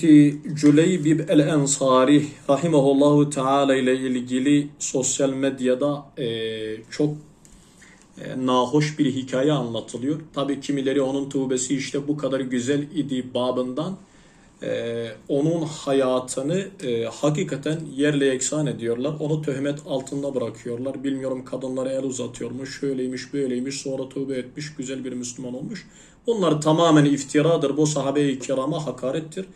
Cüleybib el-Ensari rahimahullahu teala ile ilgili sosyal medyada eee, çok eee, nahoş bir hikaye anlatılıyor. Tabi kimileri onun tövbesi işte bu kadar güzel idi babından eee, onun hayatını eee, hakikaten yerle yeksan ediyorlar. Onu töhmet altında bırakıyorlar. Bilmiyorum kadınlara el uzatıyormuş, şöyleymiş, böyleymiş, sonra tövbe etmiş, güzel bir Müslüman olmuş. Bunlar tamamen iftiradır. Bu sahabe-i kirama hakarettir.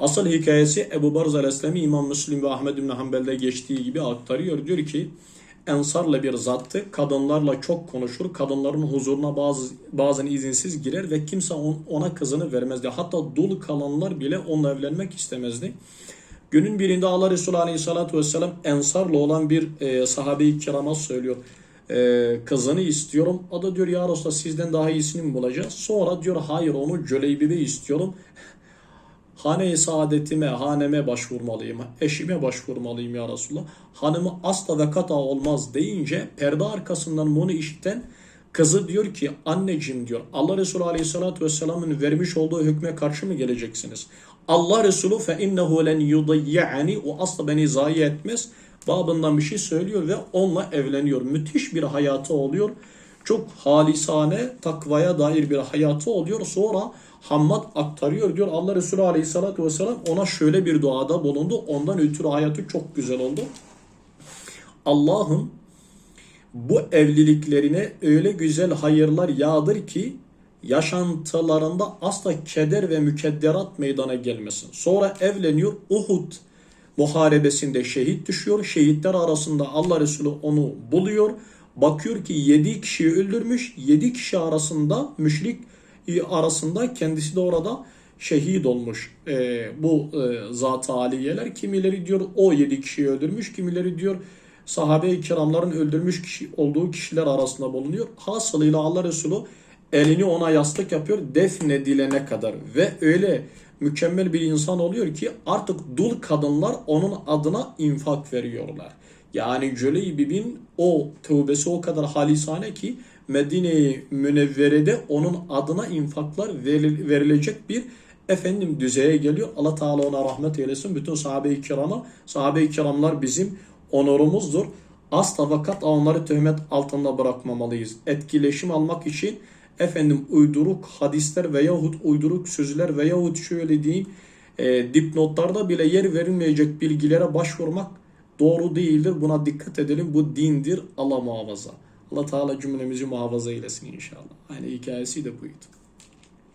Asıl hikayesi Ebu Barz el-Eslemi İmam Müslim ve Ahmed bin Hanbel'de geçtiği gibi aktarıyor. Diyor ki Ensarla bir zattı. Kadınlarla çok konuşur. Kadınların huzuruna bazı, bazen izinsiz girer ve kimse on- ona kızını vermezdi. Hatta dul kalanlar bile onunla evlenmek istemezdi. Günün birinde Allah Resulü Aleyhisselatü Vesselam Ensarla olan bir e, sahabe-i kirama söylüyor. E, kızını istiyorum. O da diyor ya Resulallah sizden daha iyisini mi bulacağız? Sonra diyor hayır onu Cöleybibe istiyorum. Hane-i saadetime, haneme başvurmalıyım, eşime başvurmalıyım ya Resulallah. Hanımı asla ve kata olmaz deyince perde arkasından bunu işiten kızı diyor ki anneciğim diyor Allah Resulü Aleyhisselatü Vesselam'ın vermiş olduğu hükme karşı mı geleceksiniz? Allah Resulü fe innehu len yudayyani o asla beni zayi etmez. Babından bir şey söylüyor ve onunla evleniyor. Müthiş bir hayatı oluyor. Çok halisane, takvaya dair bir hayatı oluyor. Sonra Hammad aktarıyor diyor Allah Resulü Aleyhisselatü Vesselam ona şöyle bir duada bulundu. Ondan ötürü hayatı çok güzel oldu. Allah'ım bu evliliklerine öyle güzel hayırlar yağdır ki yaşantılarında asla keder ve mükedderat meydana gelmesin. Sonra evleniyor Uhud muharebesinde şehit düşüyor. Şehitler arasında Allah Resulü onu buluyor. Bakıyor ki 7 kişiyi öldürmüş. 7 kişi arasında müşrik arasında kendisi de orada şehit olmuş. Ee, bu e, zat-ı aliyeler kimileri diyor o 7 kişiyi öldürmüş. Kimileri diyor sahabe-i kiramların öldürmüş kişi olduğu kişiler arasında bulunuyor. Hasılıyla Allah Resulü elini ona yastık yapıyor defnedilene kadar ve öyle mükemmel bir insan oluyor ki artık dul kadınlar onun adına infak veriyorlar. Yani Cüleybib'in o tövbesi o kadar halisane ki Medine-i Münevvere'de onun adına infaklar veril- verilecek bir efendim düzeye geliyor. Allah Teala ona rahmet eylesin. Bütün sahabe-i kirama, sahabe-i kiramlar bizim onurumuzdur. Asla vakat onları töhmet altında bırakmamalıyız. Etkileşim almak için efendim uyduruk hadisler veyahut uyduruk sözler veyahut şöyle diyeyim e, dipnotlarda bile yer verilmeyecek bilgilere başvurmak doğru değildir. Buna dikkat edelim. Bu dindir. Allah muhafaza. Allah Teala cümlemizi muhafaza eylesin inşallah. Aynı hikayesi de buydu.